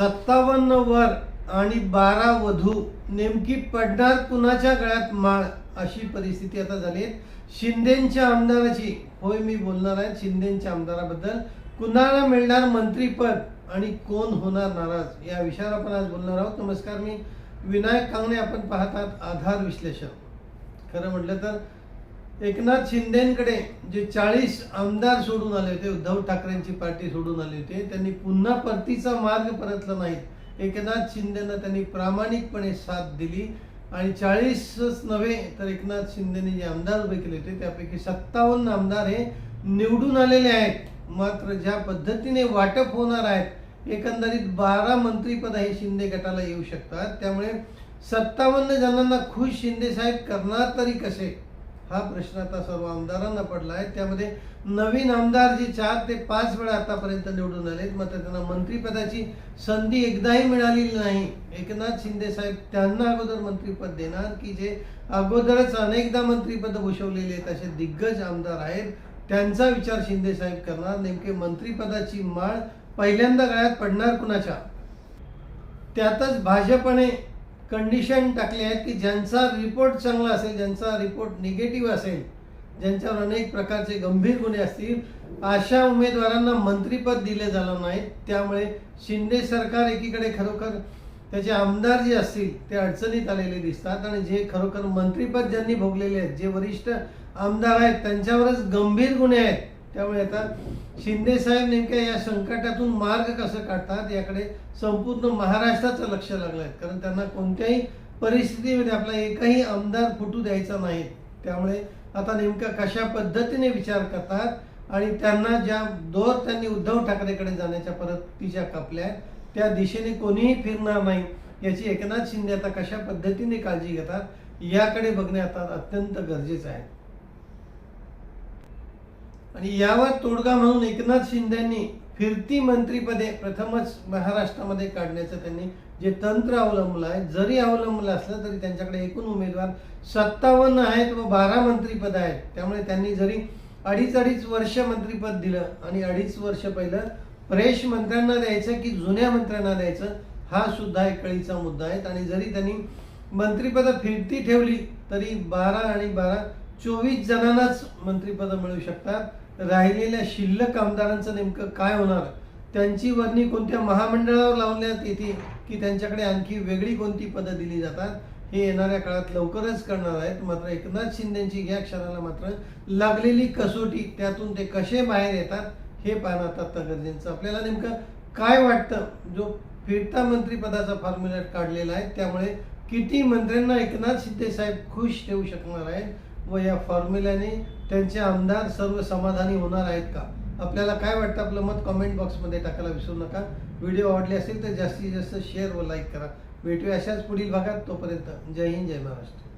सत्तावन्न वर आणि बारा वधू नेमकी पडणार कुणाच्या गळ्यात माळ अशी परिस्थिती आता झाली आहे. शिंदेच्या आमदाराची होय मी बोलणार आहे शिंदेच्या आमदाराबद्दल कुणाला मिळणार मंत्रीपद आणि कोण होणार नाराज? या विषयावर आपण आज बोलणार आहोत. नमस्कार मी विनायक कांगणे आपण पाहतात आधार विश्लेषण खरं म्हटलं तर एकनाथ शिंदेकडे जे चाळीस आमदार सोडून आले होते उद्धव ठाकरेंची पार्टी सोडून आले होते त्यांनी पुन्हा परतीचा मार्ग परतला नाही. एकनाथ शिंदेनं त्यांनी प्रामाणिकपणे साथ दिली आणि चाळीसच नव्हे तर एकनाथ शिंदेने जे आमदार उभे केले होते त्यापैकी सत्तावन्न आमदार हे निवडून आलेले आहेत. मात्र ज्या पद्धतीने वाटप होणार आहेत एकंदरीत बारा मंत्रीपद हे शिंदे गटाला येऊ शकतात. त्यामुळे सत्तावन्न जणांना खुश शिंदे साहेब करणार तरी कसे? हा प्रश्न आता सर्व आमदारांना पडला आहे. त्यामध्ये नवीन आमदार जे चार ते पाच वेळा आतापर्यंत निवडून आलेत मात्र त्यांना मंत्रिपदाची संधी एकदाही मिळालेली नाही. एकनाथ शिंदे साहेब त्यांना अगोदर मंत्रिपद देणार की जे अगोदरच अनेकदा मंत्रिपद भूषवलेले आहेत असे दिग्गज आमदार आहेत. त्यांचा विचार शिंदे साहेब करणार. नेमके मंत्रिपदाची माळ पहिल्यांदा गळ्यात पडणार कुणाच्या? त्यातच भाजपने कंडिशन टाकली आहेत की ज्यांचा रिपोर्ट चांगला असेल ज्यांचा रिपोर्ट निगेटिव्ह असेल ज्यांच्यावर अनेक प्रकारचे गंभीर गुन्हे असतील अशा उमेदवारांना मंत्रीपद दिले जाणार नाही त्यामुळे शिंदे सरकार एकीकडे खरोखर त्याचे आमदार जे असतील ते अडचणीत आलेले दिसतात आणि जे खरोखर मंत्रीपद ज्यांनी भोगलेले आहेत जे वरिष्ठ आमदार आहेत त्यांच्यावरच गंभीर गुन्हे आहेत. त्यामुळे आता शिंदे साहेब नेमक्या या संकटातून मार्ग कसं काढतात याकडे संपूर्ण महाराष्ट्राचं लक्ष लागलं आहे कारण त्यांना कोणत्याही परिस्थितीमध्ये आपला एकही आमदार फुटू द्यायचा नाही. त्यामुळे आता नेमका कशा पद्धतीने विचार करतात आणि त्यांना ज्या दोर त्यांनी उद्धव ठाकरेकडे जाण्याच्या परतीच्या कापल्या आहेत, त्या दिशेने कोणीही फिरणार नाही. याची एकनाथ शिंदे आता कशा पद्धतीने काळजी घेतात याकडे बघणे आता अत्यंत गरजेचं आहे. आणि यावर तोडगा म्हणून एकनाथ शिंदेंनी फिरती मंत्रीपदे प्रथमच महाराष्ट्रामध्ये काढण्याचं त्यांनी जे तंत्र अवलंबलं आहे जरी अवलंबलं असलं तरी त्यांच्याकडे एकूण उमेदवार सत्तावन्न आहेत व बारा मंत्रीपद आहेत. त्यामुळे त्यांनी जरी अडीच अडीच वर्ष मंत्रीपद दिलं आणि अडीच वर्ष पहिलं फ्रेश मंत्र्यांना द्यायचं की जुन्या मंत्र्यांना द्यायचं हा सुद्धा एक कळीचा मुद्दा आहे. आणि जरी त्यांनी मंत्रीपदं फिरती ठेवली तरी बारा आणि बारा चोवीस जणांनाच मंत्रीपदं मिळू शकतात. राहिलेल्या शिल्लक आमदारांचं नेमकं काय होणार? त्यांची वर्णी कोणत्या महामंडळावर लावण्यात येते की त्यांच्याकडे आणखी वेगळी कोणती पदं दिली जातात? हे येणाऱ्या काळात लवकरच करणार आहेत. मात्र एकनाथ शिंदेची या क्षणाला मात्र लागलेली कसोटी त्यातून ते कसे बाहेर येतात हे पाहणं आता गरजेचं. आपल्याला नेमकं काय वाटतं? जो फिरता मंत्रिपदाचा फॉर्म्युला काढलेला आहे त्यामुळे किती मंत्र्यांना एकनाथ शिंदे साहेब खुश ठेवू शकणार आहेत? व या फॉर्म्युल्याने त्यांचे आमदार सर्व समाधानी होणार आहेत का? आपल्याला काय वाटतं? आपलं मत कॉमेंट बॉक्समध्ये टाकायला विसरू नका. व्हिडिओ आवडले असेल तर जास्तीत जास्त शेअर व लाईक करा. भेटूया अशाच पुढील भागात. तोपर्यंत जय हिंद जय महाराष्ट्र.